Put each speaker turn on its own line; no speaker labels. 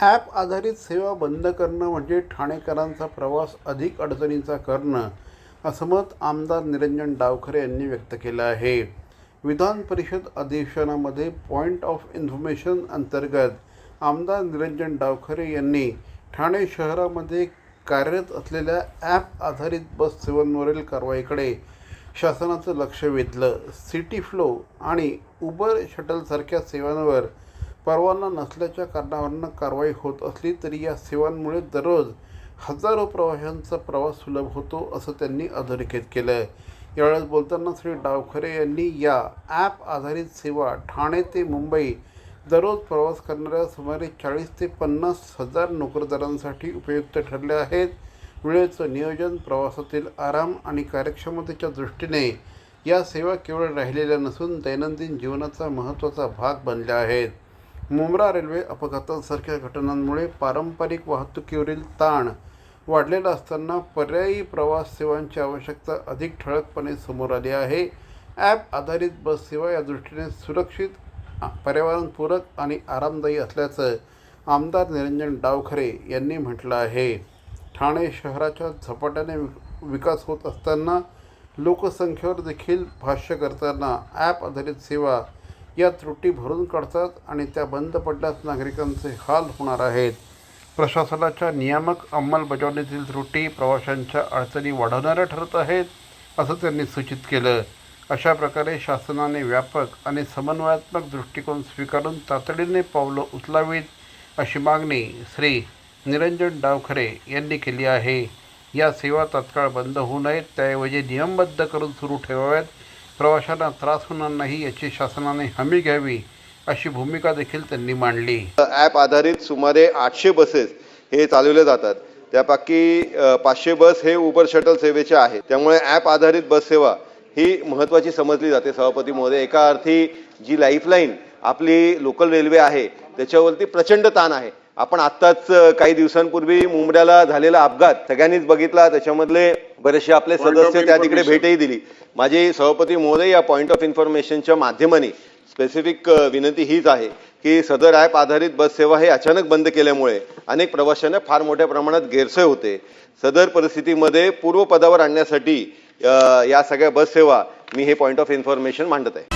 App आधारित सेवा बंद करणं म्हणजे ठाणेकरांचा प्रवास अधिक अडचणीचा करणं असं मत आमदार निरंजन डावखरे यांनी व्यक्त केलं आहे. विधान परिषद अधिवेशनामध्ये पॉईंट ऑफ इन्फॉर्मेशन अंतर्गत आमदार निरंजन डावखरे यांनी ठाणे शहरामध्ये कार्यरत असलेल्या ॲप आधारित बस सेवांवरील कारवाईकडे शासनाचं लक्ष वेधलं. सिटी फ्लो आणि उबर शटलसारख्या सेवांवर परवाना नसल्याच्या कारणावरनं कारवाई होत असली तरी या सेवांमुळे दररोज हजारो प्रवाशांचा प्रवास सुलभ होतो असं त्यांनी अधोरेखित केलं यावेळेस बोलताना श्री डावखरे यांनी या ॲप आधारित सेवा ठाणे ते मुंबई दररोज प्रवास करणाऱ्या सुमारे चाळीस ते पन्नास हजार नोकरदारांसाठी उपयुक्त ठरल्या आहेत. वेळेचं नियोजन प्रवासातील आराम आणि कार्यक्षमतेच्या दृष्टीने या सेवा केवळ राहिलेल्या नसून दैनंदिन जीवनाचा महत्त्वाचा भाग बनल्या आहेत. मुंब्रा रेल्वे अपघातांसारख्या घटनांमुळे पारंपरिक वाहतुकीवरील ताण वाढलेला असताना पर्यायी प्रवास सेवांची आवश्यकता अधिक ठळकपणे समोर आली आहे. ॲप आधारित बस सेवा या दृष्टीने सुरक्षित पर्यावरणपूरक आणि आरामदायी असल्याचं आमदार निरंजन डावखरे यांनी म्हटलं आहे. ठाणे शहराच्या झपाट्याने विक- विकास होत असताना लोकसंख्येवर देखील भाष्य करताना ॲप आधारित सेवा या त्रुटी भरून काढतात आणि त्या बंद पडल्यास नागरिकांचे हाल होणार आहेत. प्रशासनाच्या नियामक अंमलबजावणीतील त्रुटी प्रवाशांच्या अडचणी वाढवणाऱ्या ठरत आहेत असं त्यांनी सूचित केलं. अशा प्रकारे शासनाने व्यापक आणि समन्वयात्मक दृष्टिकोन स्वीकारून तातडीने पावलं उचलावीत अशी मागणी श्री निरंजन डावखरे यांनी केली आहे. या सेवा तात्काळ बंद होऊ नयेत त्याऐवजी नियमबद्ध करून सुरू ठेवाव्यात प्रवाशांना त्रास होणार नाही याची शासनाने हमी घ्यावी अशी भूमिका देखील त्यांनी मांडली.
ॲप आधारित सुमारे आठशे बसेस हे चालवले जातात. त्यापैकी पाचशे बस हे उबर शटल सेवेचे आहेत. त्यामुळे ॲप आधारित बस सेवा ही महत्त्वाची समजली जाते. सभापती महोदय एका अर्थी जी लाईफलाईन आपली लोकल रेल्वे आहे त्याच्यावरती प्रचंड ताण आहे. आपण आत्ताच काही दिवसांपूर्वी मुंबऱ्याला झालेला अपघात सगळ्यांनीच बघितला. त्याच्यामधले बरेचसे आपले सदस्य त्या तिकडे भेटही दिली. माझी सभापती महोदय या पॉईंट ऑफ इन्फॉर्मेशनच्या माध्यमाने स्पेसिफिक विनंती हीच आहे की सदर ॲप आधारित बस सेवा हे अचानक बंद केल्यामुळे अनेक प्रवाशांना फार मोठ्या प्रमाणात गैरसोय होते. सदर परिस्थितीमध्ये पूर्वपदावर आणण्यासाठी या सगळ्या बस सेवा मी हे पॉईंट ऑफ इन्फॉर्मेशन मांडत आहे.